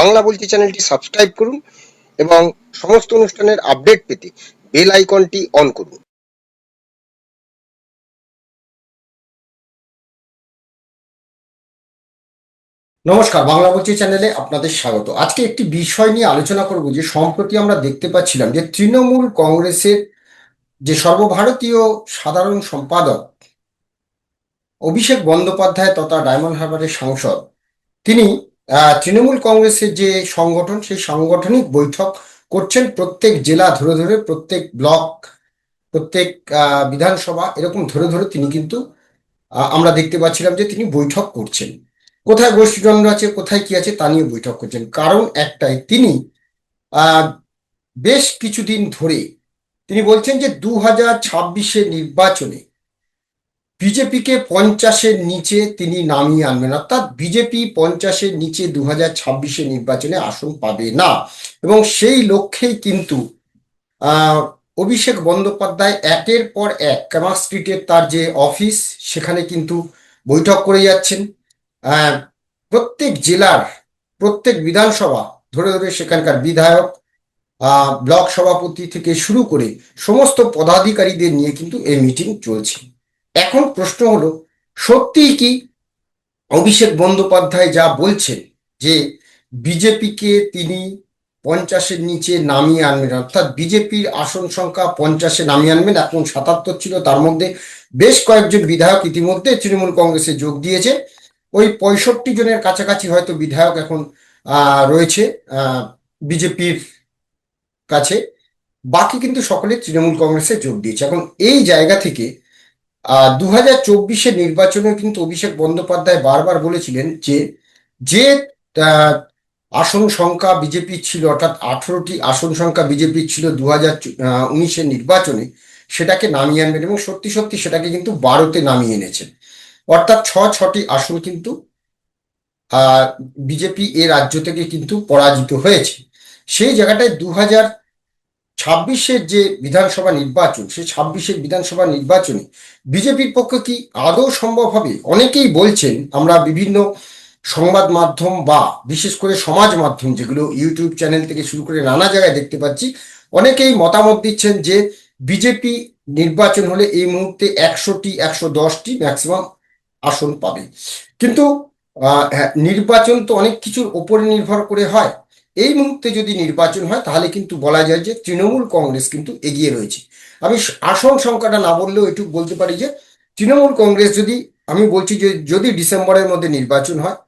বাংলা বলছি চ্যানেলটি সাবস্ক্রাইব করুন এবং সমস্ত অনুষ্ঠানের আপডেট পেতে বেল আইকনটি অন করুন। নমস্কার, বাংলা বলছি চ্যানেলে আপনাদের স্বাগত। আজকে একটি বিষয় নিয়ে আলোচনা করব যে সম্প্রতি আমরা দেখতে পাচ্ছিলাম যে তৃণমূল কংগ্রেসের যে সর্বভারতীয় সাধারণ সম্পাদক অভিষেক বন্দ্যোপাধ্যায় তথা ডায়মন্ড হারবারের সাংসদ, তিনি তৃণমূল কংগ্রেসের যে সংগঠন, সেই সাংগঠনিক বৈঠক করছেন প্রত্যেক জেলা ধরে ধরে, প্রত্যেক ব্লক, প্রত্যেক বিধানসভা, এরকম ধরে ধরে তিনি কিন্তু আমরা দেখতে পাচ্ছিলাম যে তিনি বৈঠক করছেন। কোথায় গোষ্ঠীদ্বন্দ্ব আছে, কোথায় কি আছে তা নিয়ে বৈঠক করছেন। কারণ একটাই, তিনি বেশ কিছুদিন ধরে তিনি বলছেন যে দু হাজার ছাব্বিশের নির্বাচনে বিজেপিকে পঞ্চাশের নিচে তিনি নামিয়ে আনবেন, অর্থাৎ বিজেপি পঞ্চাশের নিচে দু হাজার ছাব্বিশের নির্বাচনে আসন পাবে না। এবং সেই লক্ষ্যেই কিন্তু অভিষেক বন্দ্যোপাধ্যায় একের পর এক কামা স্ট্রিটের তার যে অফিস, সেখানে কিন্তু বৈঠক করে যাচ্ছেন। প্রত্যেক জেলার, প্রত্যেক বিধানসভা, ধরে ধরে সেখানকার বিধায়ক ব্লক সভাপতি থেকে শুরু করে সমস্ত পদাধিকারীদের নিয়ে কিন্তু এই মিটিং চলছে। এখন প্রশ্ন হলো, সত্যিই কি অভিষেক বন্দ্যোপাধ্যায় যা বলছেন যে বিজেপিকে তিনি পঞ্চাশের নিচে নামিয়ে আনবেন, অর্থাৎ বিজেপির আসন সংখ্যা পঞ্চাশে নামিয়ে আনবেন, এখন সাতাত্তর ছিল, তার মধ্যে বেশ কয়েকজন বিধায়ক ইতিমধ্যে তৃণমূল কংগ্রেসে যোগ দিয়েছে। ওই পঁয়ষট্টি জনের কাছাকাছি হয়তো বিধায়ক এখন রয়েছে বিজেপির কাছে। বাকি কিন্তু সকলে তৃণমূল কংগ্রেসে যোগ দিয়েছে। এখন এই জায়গা থেকে দু হাজার চব্বিশের নির্বাচনে কিন্তু অভিষেক বন্দ্যোপাধ্যায় বারবার বলেছিলেন যে যে আসন সংখ্যা বিজেপির ছিল, অর্থাৎ আঠেরোটি আসন সংখ্যা বিজেপির ছিল দু হাজার উনিশের নির্বাচনে, সেটাকে নামিয়ে আনবেন এবং সত্যি সত্যি সেটাকে কিন্তু বারোতে নামিয়ে এনেছেন। অর্থাৎ ছ, ছটি আসন কিন্তু বিজেপি এ রাজ্য থেকে কিন্তু পরাজিত হয়েছে। সেই জায়গাটায় দু হাজার ছাব্বিশের যে বিধানসভা নির্বাচন সেই ছাব্বিশের বিধানসভা নির্বাচনে বিজেপির পক্ষে কি আদৌ সম্ভব হবে? অনেকেই বলছেন আমরা বিভিন্ন সংবাদ মাধ্যম বা বিশেষ করে সমাজ মাধ্যম যেগুলো ইউটিউব চ্যানেল থেকে শুরু করে নানা জায়গায় দেখতে পাচ্ছি অনেকেই মতামত দিচ্ছেন যে বিজেপি নির্বাচন হলে এই মুহূর্তে একশোটি একশো দশটি ম্যাক্সিমাম আসন পাবে। কিন্তু হ্যাঁ, নির্বাচন তো অনেক কিছুর ওপরে নির্ভর করে হয়। এই মুহূর্তে যদি নির্বাচন হয়, তাহলে কিন্তু বলা যায় যে তৃণমূল কংগ্রেস কিন্তু এগিয়ে রয়েছে। আমি আসন সংখ্যাটা না বললেও এটুকু বলতে পারি যে, তৃণমূল কংগ্রেস যদি, আমি বলছি যে যদি ডিসেম্বরের মধ্যে নির্বাচন হয়,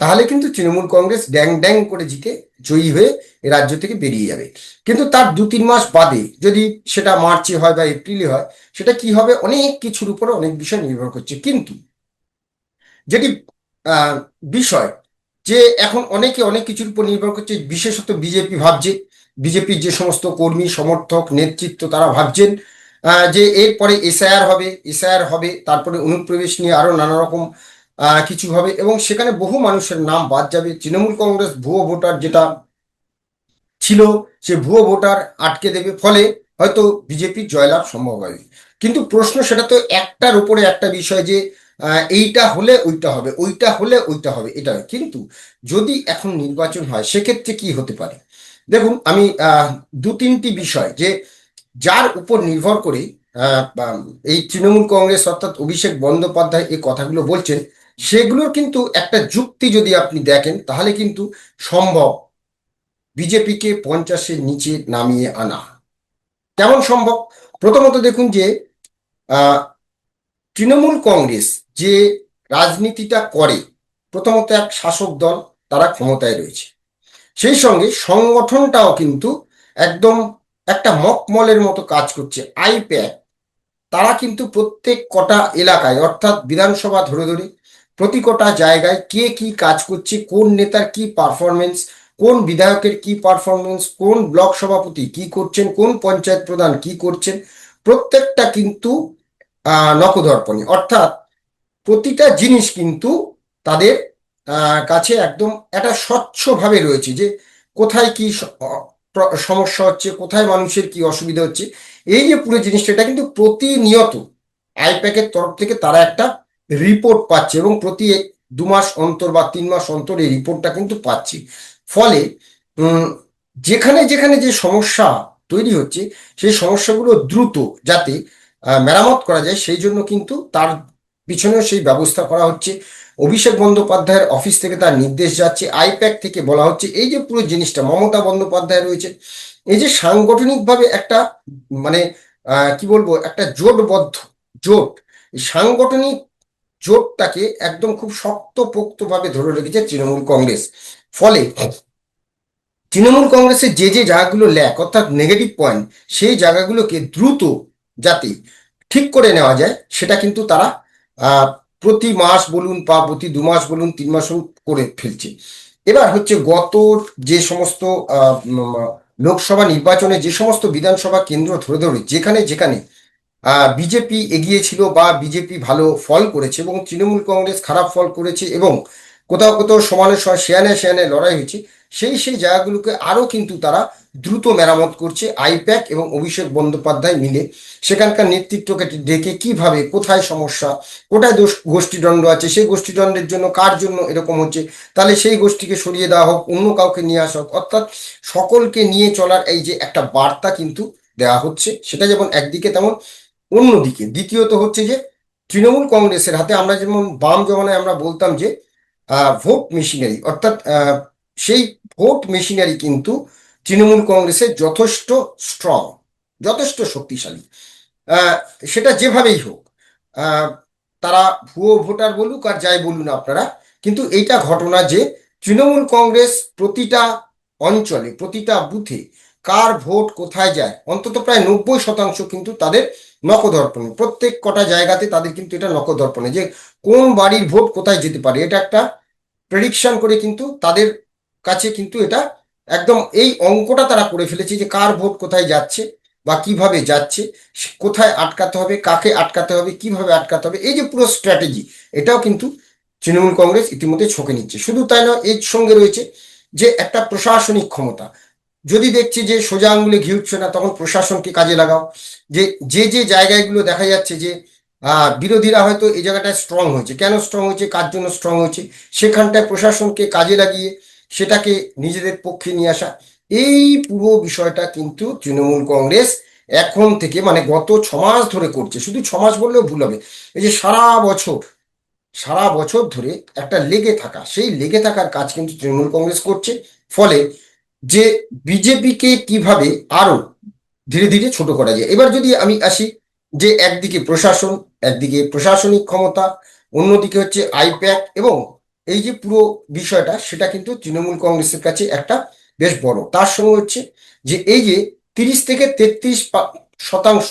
তাহলে কিন্তু তৃণমূল কংগ্রেস ড্যাং ড্যাং করে জিতে জয়ী হয়ে রাজ্য থেকে বেরিয়ে যাবে। কিন্তু তার দু তিন মাস বাদে যদি সেটা মার্চে হয় বা এপ্রিলে হয়, সেটা কি হবে? অনেক কিছুর উপরে অনেক বিষয় নির্ভর করছে। কিন্তু যেটি বিষয় যে এখন অনেকে অনেক কিছুর উপর নির্ভর করছে, বিশেষত বিজেপি ভাবছে। বিজেপির যে সমস্ত কর্মী, সমর্থক, নেতৃত্ব, তারা ভাবছেন যে এরপরে এসআইআর হবে এসআইআর হবে, তারপরে অনুপ্রবেশ নিয়ে আরও নানা রকম কিছু হবে এবং সেখানে বহু মানুষের নাম বাদ যাবে। তৃণমূল কংগ্রেস ভুয়ো ভোটার যেটা ছিল, সে ভুয়ো ভোটার আটকে দেবে, ফলে হয়তো বিজেপির জয়লাভ সম্ভব হবে কিন্তু প্রশ্ন সেটা তো একটার উপরে একটা বিষয় যে এইটা হলে ওইটা হবে, ওইটা হলে ওইটা হবে, এটা কিন্তু যদি এখন নির্বাচন হয়, সেক্ষেত্রে কি হতে পারে? দেখুন, আমি দু তিনটি বিষয় যে যার উপর নির্ভর করে এই তৃণমূল কংগ্রেস অর্থাৎ অভিষেক বন্দ্যোপাধ্যায় এই কথাগুলো বলছেন, সেগুলোর কিন্তু একটা যুক্তি যদি আপনি দেখেন, তাহলে কিন্তু সম্ভব বিজেপিকে পঞ্চাশের নিচে নামিয়ে আনা। কেমন সম্ভব? প্রথমত দেখুন যে তৃণমূল কংগ্রেস যে রাজনীতিটা করে, প্রথমত এক শাসক দল, তারা ক্ষমতায় রয়েছে। সেই সঙ্গে সংগঠনটাও কিন্তু একদম একটা মকমলের মতো কাজ করছে। আইপ্যাক, তারা কিন্তু প্রত্যেক কটা এলাকায়, অর্থাৎ বিধানসভা ধরে ধরে, প্রতি কটা জায়গায় কে কি কাজ করছে, কোন নেতার কি পারফরমেন্স কোন বিধায়কের কি পারফরমেন্স কোন ব্লক সভাপতি কি করছেন, কোন পঞ্চায়েত প্রধান কি করছেন, প্রত্যেকটা কিন্তু নখদর্পণে অর্থাৎ প্রতিটা জিনিস কিন্তু তাদের কাছে একদম একটা স্বচ্ছভাবে রয়েছে যে কোথায় কি সমস্যা হচ্ছে, কোথায় মানুষের কি অসুবিধা হচ্ছে। এই যে পুরো জিনিসটা, এটা কিন্তু প্রতিনিয়ত আইপ্যাকের তরফ থেকে তারা একটা রিপোর্ট পাচ্ছে এবং প্রতি দু মাস অন্তর বা তিন মাস অন্তর এই রিপোর্টটা কিন্তু পাচ্ছি। ফলে যেখানে যেখানে যে সমস্যা তৈরি হচ্ছে, সেই সমস্যাগুলো দ্রুত যাতে মেরামত করা যায়, সেই জন্য কিন্তু তার পিছনেও সেই ব্যবস্থা করা হচ্ছে। অভিষেক বন্দ্যোপাধ্যায়ের অফিস থেকে তার নির্দেশ যাচ্ছে। আইপ্যাক থেকে বলা হচ্ছে, এই যে পুরো জিনিসটা, মমতা বন্দ্যোপাধ্যায় রয়েছে, এই যে সাংগঠনিকভাবে একটা মানে কি বলব, একটা জোটবদ্ধ, জোট সাংগঠনিক জোটটাকে একদম খুব শক্তপোক্তভাবে ধরে রেখেছে তৃণমূল কংগ্রেস। ফলে তৃণমূল কংগ্রেসের যে যে জায়গাগুলো ল্যাক, অর্থাৎ নেগেটিভ পয়েন্ট, সেই জায়গাগুলোকে দ্রুত যাতে ঠিক করে নেওয়া যায়, সেটা কিন্তু তারা প্রতি মাস বলুন বা প্রতি দু মাস বলুন তিন মাস বলুন করে ফেলছে। এবার হচ্ছে গত যে সমস্ত লোকসভা নির্বাচনে যে সমস্ত বিধানসভা কেন্দ্র ধরে ধরে যেখানে যেখানে বিজেপি এগিয়ে ছিল বা বিজেপি ভালো ফল করেছে এবং তৃণমূল কংগ্রেস খারাপ ফল করেছে এবং কোথাও কোথাও সমানে শেয়ানে শেয়ানে লড়াই হয়েছে। সেই সেই জায়গাগুলোকে আরও কিন্তু তারা দ্রুত মেরামত করছে। আইপ্যাক এবং অভিষেক বন্দ্যোপাধ্যায় মিলে। সেখানকার নেতৃত্বকে ডেকে কীভাবে, কোথায় সমস্যা কোথায় দোষ, গোষ্ঠীদণ্ড আছে, সেই গোষ্ঠীদণ্ডের জন্য কার জন্য এরকম হচ্ছে, তাহলে সেই গোষ্ঠীকে সরিয়ে দেওয়া হোক, অন্য কাউকে নিয়ে আসা হোক। অর্থাৎ সকলকে নিয়ে চলার এই যে একটা বার্তা কিন্তু দেওয়া হচ্ছে, সেটা যেমন একদিকে তেমন অন্যদিকে। দ্বিতীয়ত হচ্ছে যে, তৃণমূল কংগ্রেসের হাতে আমরা যেমন বাম জমানায় আমরা বলতাম যে ভোট মেশিনারি অর্থাৎ সেই ভোট মেশিনারি কিন্তু তৃণমূল কংগ্রেসের যথেষ্ট স্ট্রং যথেষ্ট শক্তিশালী। সেটা যেভাবেই হোক তারা ভুয়ো ভোটার বলুক আর যাই বলুন আপনারা, কিন্তু এইটা ঘটনা যে তৃণমূল কংগ্রেস প্রতিটা অঞ্চলে, প্রতিটা বুথে কার ভোট কোথায় যায়? অন্তত প্রায় নব্বই শতাংশ কিন্তু তাদের নখদর্পণে প্রত্যেক কটা জায়গাতে তাদের কিন্তু এটা নখদর্পণে যে কোন বাড়ির ভোট কোথায় যেতে পারে, এটা একটা প্রেডিকশন করে কিন্তু তাদের কাছে কিন্তু এটা একদম এই অঙ্কটা তারা করে ফেলেছে যে কার ভোট কোথায় যাচ্ছে বা কীভাবে যাচ্ছে কোথায় আটকাতে হবে, কাকে আটকাতে হবে, কীভাবে আটকাতে হবে, এই যে পুরো স্ট্র্যাটেজি এটাও কিন্তু তৃণমূল কংগ্রেস ইতিমধ্যে ছকে নিচ্ছে। শুধু তাই নয়, এর সঙ্গে রয়েছে যে একটা প্রশাসনিক ক্ষমতা। যদি দেখছি যে সোজা আঙুলে ঘি উঠছে না, তখন প্রশাসনকে কাজে লাগাও। যে যে যে জায়গাগুলো দেখা যাচ্ছে যে বিরোধীরা হয়তো এই জায়গাটায় স্ট্রং হয়েছে। কেন স্ট্রং হয়েছে? কার জন্য স্ট্রং হয়েছে? সেখানটায় প্রশাসনকে কাজে লাগিয়ে সেটাকে নিজেদের পক্ষে নিয়ে আসা। এই পুরো বিষয়টা কিন্তু তৃণমূল কংগ্রেস এখন থেকে মানে গত ছমাস ধরে করছে। শুধু ছমাস বললেও ভুল হবে। এই যে সারা বছর সারা বছর ধরে একটা লেগে থাকা, সেই লেগে থাকার কাজ কিন্তু তৃণমূল কংগ্রেস করছে। ফলে যে বিজেপিকে কীভাবে আরও ধীরে ধীরে ছোট করা যায়। এবার যদি আমি আসি যে একদিকে প্রশাসন, একদিকে প্রশাসনিক ক্ষমতা, অন্যদিকে হচ্ছে আইপ্যাক এবং এই যে পুরো বিষয়টা, সেটা কিন্তু তৃণমূল কংগ্রেসের কাছে একটা বেশ বড়। তার সঙ্গে হচ্ছে যে এই যে তিরিশ থেকে তেত্রিশ শতাংশ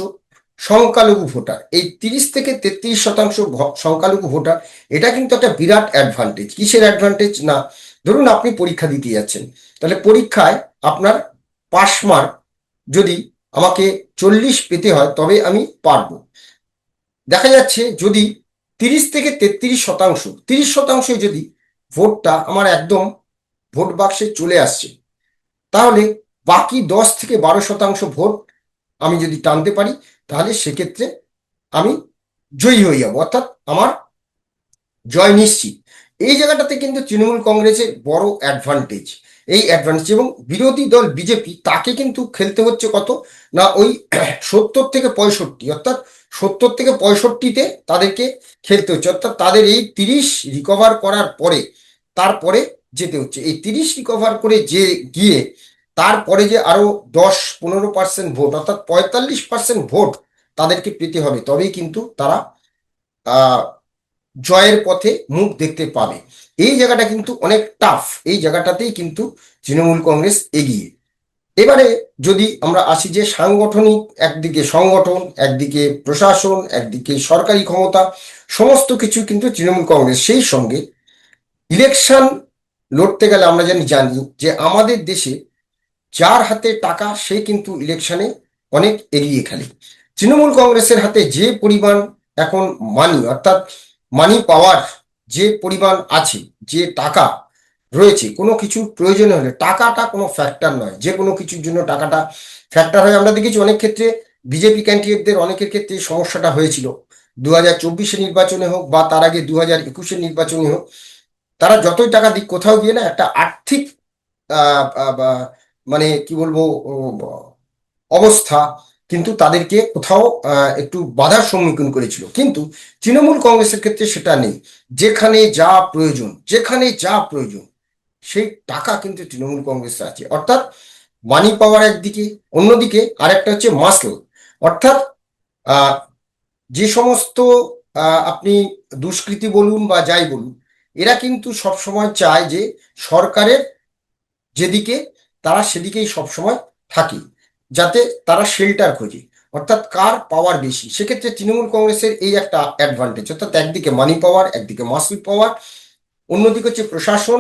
সংখ্যালঘু ভোটার, এই তিরিশ থেকে তেত্রিশ শতাংশ সংখ্যালঘু ভোটার, এটা কিন্তু একটা বিরাট অ্যাডভান্টেজ কিসের অ্যাডভান্টেজ না ধরুন আপনি পরীক্ষা দিতে যাচ্ছেন, তাহলে পরীক্ষায় আপনার পাস মার্ক যদি আমাকে চল্লিশ পেতে হয়, তবে আমি পারব। দেখা যাচ্ছে যদি তিরিশ থেকে তেত্রিশ শতাংশ, তিরিশ শতাংশ যদি ভোটটা আমার একদম ভোট বাক্সে চলে আসছে, তাহলে বাকি দশ থেকে বারো শতাংশ ভোট আমি যদি টানতে পারি, তাহলে সেক্ষেত্রে আমি জয়ী হয়ে যাব। অর্থাৎ আমার জয় নিশ্চিত। এই জায়গাটাতে কিন্তু তৃণমূল কংগ্রেসের বড় অ্যাডভান্টেজ এই অ্যাডভান্টেজ এবং বিরোধী দল বিজেপি তাকে কিন্তু খেলতে হচ্ছে কত? না, ওই সত্তর থেকে পঁয়ষট্টি, অর্থাৎ সত্তর থেকে পঁয়ষট্টিতে তাদেরকে খেলতে হচ্ছে। অর্থাৎ তাদের এই তিরিশ রিকভার করার পরে, তারপরে যেতে হচ্ছে। এই তিরিশ রিকভার করে যে গিয়ে, তারপরে যে আরও দশ, পনেরো পার্সেন্ট ভোট অর্থাৎ পঁয়তাল্লিশ পার্সেন্ট ভোট তাদেরকে পেতে হবে। তবেই কিন্তু তারা জয়ের পথে মুখ দেখতে পাবে। এই জায়গাটা কিন্তু অনেক টাফ এই জায়গাটাতেই কিন্তু তৃণমূল কংগ্রেস এগিয়ে। এবারে যদি আমরা আসি যে সাংগঠনিক, একদিকে সংগঠন, একদিকে প্রশাসন, একদিকে সরকারি ক্ষমতা, সমস্ত কিছু কিন্তু তৃণমূল কংগ্রেস সেই সঙ্গে। ইলেকশন লড়তে গেলে আমরা জানি জানি যে আমাদের দেশে যার হাতে টাকা, সে কিন্তু ইলেকশনে অনেক এগিয়ে খেলে। তৃণমূল কংগ্রেসের হাতে যে পরিমাণ এখন মানি অর্থাৎ মানি পাওয়ার যে পরিমাণ আছে, যে টাকা রয়েছে, কোনো কিছু প্রয়োজন হলে টাকাটা কোনো ফ্যাক্টর নয়। যে কোনো কিছুর জন্য টাকাটা ফ্যাক্টর হয়। আমরা দেখেছি অনেক ক্ষেত্রে বিজেপি ক্যান্ডিডেটদের অনেকের ক্ষেত্রে সমস্যাটা হয়েছিল। দু হাজার চব্বিশের নির্বাচনে হোক বা তার আগে দু হাজার একুশের নির্বাচনে হোক, তারা যতই টাকা দিক, কোথাও গিয়ে না একটা আর্থিক মানে কি বলব অবস্থা কিন্তু তাদেরকে কোথাও একটু বাধার সম্মুখীন করেছিল। কিন্তু তৃণমূল কংগ্রেসের ক্ষেত্রে সেটা নেই। যেখানে যা প্রয়োজন, যেখানে যা প্রয়োজন, সেই টাকা কিন্তু তৃণমূল কংগ্রেসে আছে। অর্থাৎ মানি পাওয়ার একদিকে, অন্যদিকে আরেকটা হচ্ছে মাসল অর্থাৎ যে সমস্ত আপনি দুষ্কৃতি বলুন বা যাই বলুন, এরা কিন্তু সবসময় চায় যে সরকারের যেদিকে, তারা সেদিকেই সবসময় থাকে। যাতে তারা শেল্টার খোঁজে। অর্থাৎ কার পাওয়ার বেশি? সেক্ষেত্রে তৃণমূল কংগ্রেসের এই একটা অ্যাডভান্টেজ অর্থাৎ একদিকে মানি পাওয়ার একদিকে মাসল পাওয়ার অন্যদিকে হচ্ছে প্রশাসন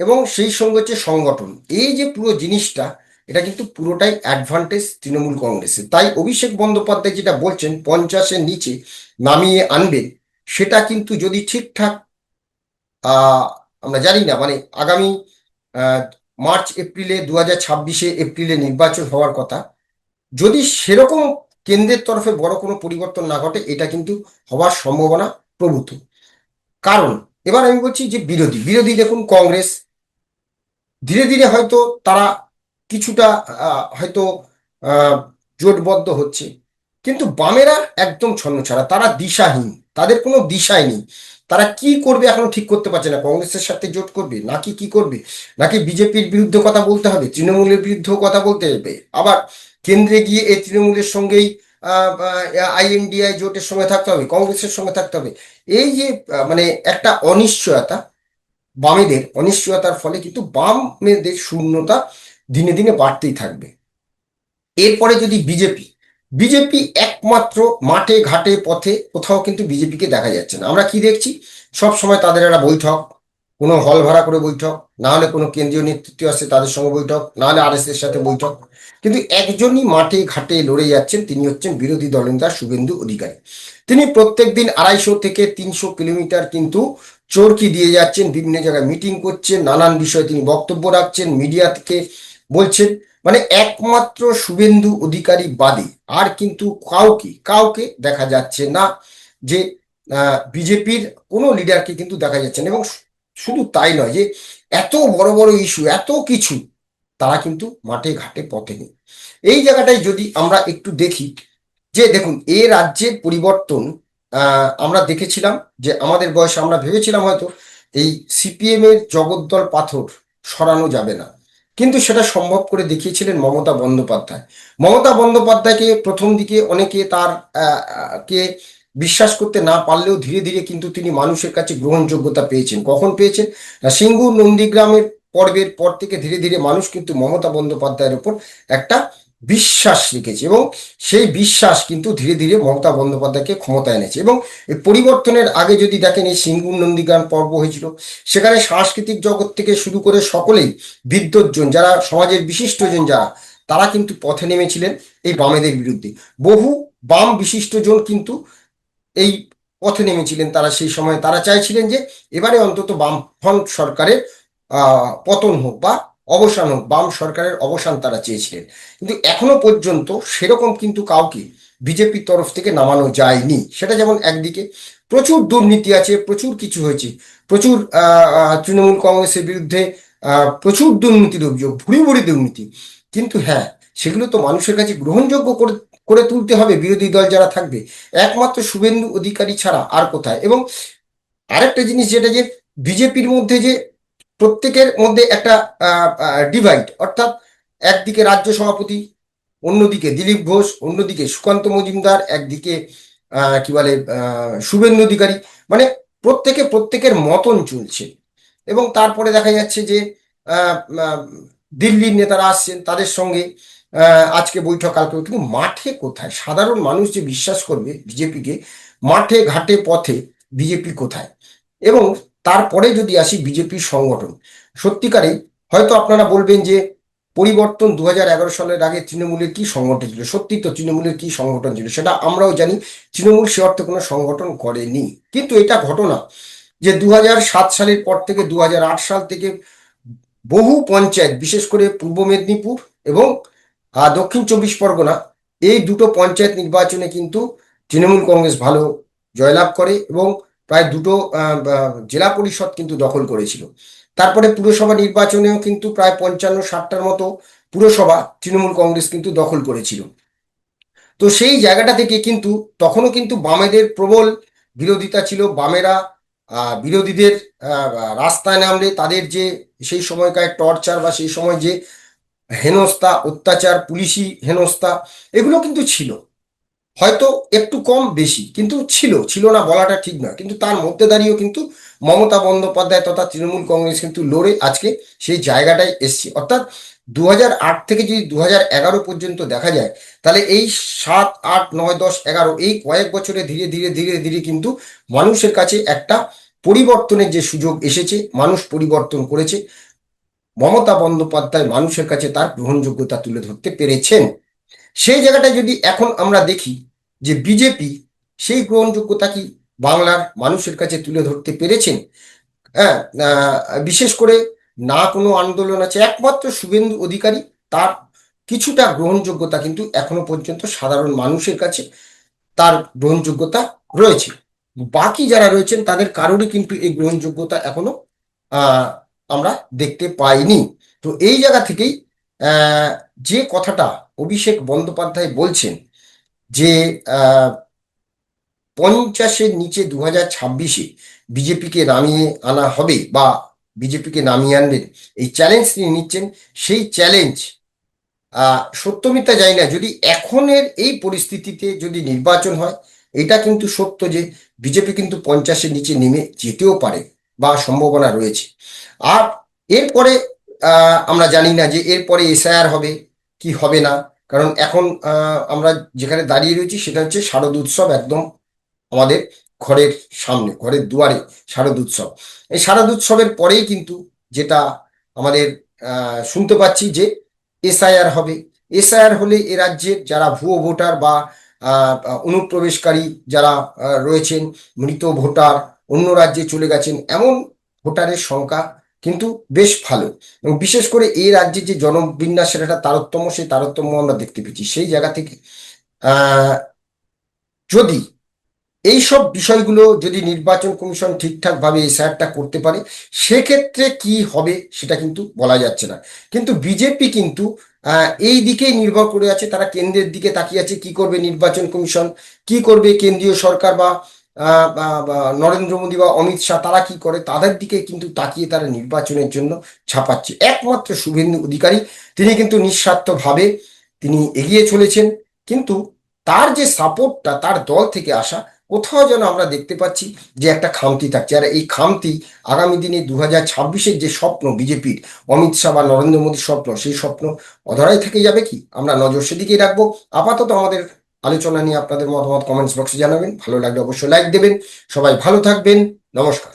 এবং সেই সঙ্গে হচ্ছে সংগঠন। এই যে পুরো জিনিসটা, এটা কিন্তু পুরোটাই অ্যাডভান্টেজ তৃণমূল কংগ্রেসের। তাই অভিষেক বন্দ্যোপাধ্যায় যেটা বলছেন, পঞ্চাশের নিচে নামিয়ে আনবেন সেটা কিন্তু যদি ঠিকঠাক আমরা জানি না মানে আগামী মার্চ, এপ্রিলে দু হাজার ছাব্বিশে এপ্রিলে নির্বাচন হওয়ার কথা। যদি সেরকম কেন্দ্রের তরফে বড় কোনো পরিবর্তন না ঘটে, এটা কিন্তু হওয়ার সম্ভাবনা প্রভূত। কারণ, এবার আমি বলছি যে বিরোধী। বিরোধী দেখুন, কংগ্রেস। ধীরে ধীরে হয়তো তারা কিছুটা হয়তো জোটবদ্ধ হচ্ছে। কিন্তু বামেরা একদম ছন্নছাড়া, তারা দিশাহীন, তাদের কোনো দিশাই নেই। তারা কি করবে এখনও ঠিক করতে পারছে না, কংগ্রেসের সাথে জোট করবে, নাকি কি করবে? নাকি বিজেপির বিরুদ্ধে কথা বলতে হবে, তৃণমূলের বিরুদ্ধেও কথা বলতে হবে? আবার কেন্দ্রে গিয়ে এই তৃণমূলের সঙ্গেই আইএনডিআই জোটের সঙ্গে থাকতে হবে, কংগ্রেসের সঙ্গে থাকতে হবে। এই যে মানে একটা অনিশ্চয়তা, বামেদের অনিশ্চয়তার ফলে কিন্তু বামেদের শূন্যতা দিনে দিনে বাড়তেই থাকবে। এরপরে যদি বিজেপি বিজেপি একমাত্র মাঠে, ঘাটে, পথে কোথাও কিন্তু বিজেপিকে দেখা যাচ্ছে না। আমরা কি দেখছি? সব সময় তাদের একটা বৈঠক, কোনো হল ভাড়া করে বৈঠক, না হলে কোনো কেন্দ্রীয় নেতৃত্ব আসছে তাদের সঙ্গে বৈঠক, না হলে আর সাথে বৈঠক। কিন্তু একজনই মাঠে, ঘাটে লড়ে যাচ্ছেন তিনি হচ্ছেন বিরোধী দলনেতা শুভেন্দু অধিকারী। তিনি প্রত্যেক দিন আড়াইশো থেকে তিনশো কিলোমিটার কিন্তু চরকি দিয়ে যাচ্ছেন, বিভিন্ন জায়গায় মিটিং করছেন, নানান বিষয়ে তিনি বক্তব্য রাখছেন মিডিয়া থেকে বলছেন। মানে একমাত্র শুভেন্দু অধিকারী বাদে। আর কিন্তু কাউকে কাউকে দেখা যাচ্ছে না যে বিজেপির কোনো লিডারকে কিন্তু দেখা যাচ্ছে না। এবং শুধু তাই নয় যে, এত বড় বড় ইস্যু এত কিছু, তারা কিন্তু মাঠে ঘাটে পথে নেই। এই জায়গাটায় যদি আমরা একটু দেখি, যে দেখুন, এ রাজ্যের পরিবর্তন আমরা দেখেছিলাম যে, আমাদের বয়সে আমরা ভেবেছিলাম হয়তো এই সিপিএম এর জগদ্দল পাথর সরানো যাবে না। কিন্তু সেটা সম্ভব করে দেখিয়েছিলেন মমতা বন্দ্যোপাধ্যায়। মমতা বন্দ্যোপাধ্যায়কে প্রথম দিকে অনেকে তার কে বিশ্বাস করতে না পারলেও ধীরে ধীরে কিন্তু তিনি মানুষের কাছে গ্রহণযোগ্যতা পেয়েছেন। কখন পেয়েছেন? না সিঙ্গুর নন্দীগ্রামের পর্বের পর থেকে ধীরে ধীরে মানুষ কিন্তু মমতা বন্দ্যোপাধ্যায়ের উপর একটা বিশ্বাস রেখেছে এবং সেই বিশ্বাস কিন্তু ধীরে ধীরে মমতা বন্দ্যোপাধ্যায়কে ক্ষমতা এনেছে এবং এই পরিবর্তনের আগে যদি দেখেন এই সিঙ্গুর নন্দীগ্রাম পর্ব হয়েছিল, সেখানে সাংস্কৃতিক জগৎ থেকে শুরু করে সকলেই বিদ্যুৎজন, যারা সমাজের বিশিষ্টজন যারা, তারা কিন্তু পথে নেমেছিলেন এই বামেদের বিরুদ্ধে। বহু বাম বিশিষ্টজন কিন্তু এই পথে নেমেছিলেন তারা সেই সময়। তারা চাইছিলেন যে এবারে অন্তত বামফ্রন্ট সরকারের পতন হোক বা অবসান হোক বাম সরকারের অবসান তারা চেয়েছিলেন। কিন্তু এখনও পর্যন্ত সেরকম কিন্তু কাউকে বিজেপির তরফ থেকে নামানো যায়নি। সেটা যেমন একদিকে প্রচুর দুর্নীতি আছে, প্রচুর কিছু হয়েছে, প্রচুর তৃণমূল কংগ্রেসের বিরুদ্ধে প্রচুর দুর্নীতির অভিযোগ ভুড়ি ভুড়ি দুর্নীতি। কিন্তু হ্যাঁ সেগুলো তো মানুষের কাছে গ্রহণযোগ্য করে করে তুলতে হবে, বিরোধী দল যারা থাকবে। একমাত্র শুভেন্দু অধিকারী ছাড়া আর কোথায়? এবং আরেকটা জিনিস যেটা যে, বিজেপির মধ্যে যে প্রত্যেকের মধ্যে একটা ডিভাইড অর্থাৎ একদিকে রাজ্য সভাপতি, অন্যদিকে দিলীপ ঘোষ, অন্যদিকে সুকান্ত মজুমদার, একদিকে কি বলে শুভেন্দু অধিকারী। মানে প্রত্যেকে প্রত্যেকের মতন চলছে। এবং তারপরে দেখা যাচ্ছে যে দিল্লির নেতারা আসছেন তাদের সঙ্গে আজকে বৈঠক কালকে। কিন্তু মাঠে কোথায়? সাধারণ মানুষ যে বিশ্বাস করবে বিজেপিকে, মাঠে ঘাটে পথে বিজেপি কোথায়? এবং তারপরে যদি আসি বিজেপির সংগঠন, সত্যিকারে হয়তো আপনারা বলবেন যে পরিবর্তন দু সালের আগে তৃণমূলের কি সংগঠন ছিল? সত্যি তো তৃণমূলের কি সংগঠন ছিল? সেটা আমরাও জানি, তৃণমূল সে অর্থে কোনো সংগঠন করেনি। কিন্তু এটা ঘটনা যে দু সালের পর থেকে দু হাজার আট সাল থেকে বহু পঞ্চায়েত, বিশেষ করে পূর্ব মেদিনীপুর এবং দক্ষিণ চব্বিশ পরগনা, এই দুটো পঞ্চায়েত নির্বাচনে কিন্তু তৃণমূল কংগ্রেস ভালো জয়লাভ করে এবং প্রায় দুটো জেলা পরিষদ কিন্তু দখল করেছিল। তারপরে পুরসভা নির্বাচনেও কিন্তু প্রায় পঞ্চান্ন ষাটটার মতো পুরসভা তৃণমূল কংগ্রেস কিন্তু দখল করেছিল। তো সেই জায়গাটা থেকে কিন্তু, তখনও কিন্তু বামেদের প্রবল বিরোধিতা ছিল। বামেরা বিরোধীদের রাস্তায় নামলে তাদের যে সেই সময়কার টর্চার বা সেই সময় যে হেনস্থা, অত্যাচার, পুলিশি হেনস্থা, এগুলো কিন্তু ছিল। হয়তো একটু কম বেশি, কিন্তু ছিল ছিল না বলাটা ঠিক না কিন্তু তার মধ্যে দাঁড়িয়েও কিন্তু মমতা বন্দ্যোপাধ্যায় তথা তৃণমূল কংগ্রেস কিন্তু লড়ে আজকে সেই জায়গাটায় এসছে। অর্থাৎ দু থেকে যদি দু পর্যন্ত দেখা যায়, তাহলে এই সাত, আট, নয়, দশ, এগারো এই কয়েক বছরে ধীরে ধীরে ধীরে ধীরে কিন্তু মানুষের কাছে একটা পরিবর্তনের যে সুযোগ এসেছে, মানুষ পরিবর্তন করেছে। মমতা বন্দ্যোপাধ্যায় মানুষের কাছে তার গ্রহণযোগ্যতা তুলে ধরতে পেরেছেন। সেই জায়গাটায় যদি এখন আমরা দেখি যে বিজেপি সেই গ্রহণযোগ্যতা কি বাংলার মানুষের কাছে তুলে ধরতে পেরেছেন? হ্যাঁ বিশেষ করে না কোনো আন্দোলন আছে, একমাত্র শুভেন্দু অধিকারী, তার কিছুটা গ্রহণযোগ্যতা কিন্তু এখনও পর্যন্ত সাধারণ মানুষের কাছে তার গ্রহণযোগ্যতা রয়েছে। বাকি যারা রয়েছেন, তাদের কারোরই কিন্তু এই গ্রহণযোগ্যতা এখনও আমরা দেখতে পাইনি। তো এই জায়গা থেকেই যে কথাটা অভিষেক বন্দ্যোপাধ্যায় বলছেন যে পঞ্চাশের নিচে দু হাজার ছাব্বিশে বিজেপিকে নামিয়ে আনা হবে বা বিজেপিকে নামিয়ে আনবেন এই চ্যালেঞ্জ তিনি নিচ্ছেন। সেই চ্যালেঞ্জ সত্যমিতা যায় না, যদি এখনের এই পরিস্থিতিতে যদি নির্বাচন হয়, এটা কিন্তু সত্য যে বিজেপি কিন্তু পঞ্চাশের নিচে নেমে যেতেও পারে বা সম্ভাবনা রয়েছে। আর এরপরে আমরা জানি না যে এরপরে এসআইআর হবে কি হবে না? কারণ এখন আমরা যেখানে দাঁড়িয়ে রয়েছি সেটা হচ্ছে শারদ উৎসব একদম আমাদের ঘরের সামনে, ঘরের দুয়ারে শারদ উৎসব। এই শারদ উৎসবের পরেই কিন্তু যেটা আমাদের শুনতে পাচ্ছি যে এসআইআর হবে। এসআইআর হলে এ রাজ্যের যারা ভুয়ো ভোটার বা অনুপ্রবেশকারী যারা রয়েছেন, মৃত ভোটার, অন্য রাজ্যে চলে গেছেন, এমন ভোটারের সংখ্যা কিন্তু বেশ ভালো। এবং বিশেষ করে এই রাজ্যে যে জনবিন্যাস একটা তারতম্য, সেই তারতম্য আমরা দেখতে পেয়েছি। সেই জায়গা থেকে যদি এই সব বিষয়গুলো যদি নির্বাচন কমিশন ঠিকঠাক ভাবে এসআইআরটা করতে পারে, সেক্ষেত্রে কি হবে সেটা কিন্তু বলা যাচ্ছে না। কিন্তু বিজেপি কিন্তু এই দিকেই নির্ভর করে আছে। তারা কেন্দ্রের দিকে তাকিয়ে আছে। কি করবে নির্বাচন কমিশন? কি করবে কেন্দ্রীয় সরকার বা নরেন্দ্র মোদী বা অমিত শাহ, তারা কি করে? তাদের দিকে কিন্তু তাকিয়ে তারা নির্বাচনের জন্য ছাপাচ্ছে। একমাত্র শুভেন্দু অধিকারী, তিনি কিন্তু নিঃস্বার্থভাবে তিনি এগিয়ে চলেছেন। কিন্তু তার যে সাপোর্টটা, তার দল থেকে আসা, কোথাও যেন আমরা দেখতে পাচ্ছি যে একটা খামতি থাকছে। আর এই খামতি আগামী দিনে দু হাজার ছাব্বিশের যে স্বপ্ন বিজেপির, অমিত শাহ বা নরেন্দ্র মোদীর স্বপ্ন, সেই স্বপ্ন অধরাই থেকে যাবে কি? আমরা নজর সেদিকেই রাখব। আপাতত আমাদের আলোচনা নিয়ে আপনাদের মতামত কমেন্টস বক্সে জানাবেন। ভালো লাগলে অবশ্যই লাইক দেবেন। সবাই ভালো থাকবেন। নমস্কার।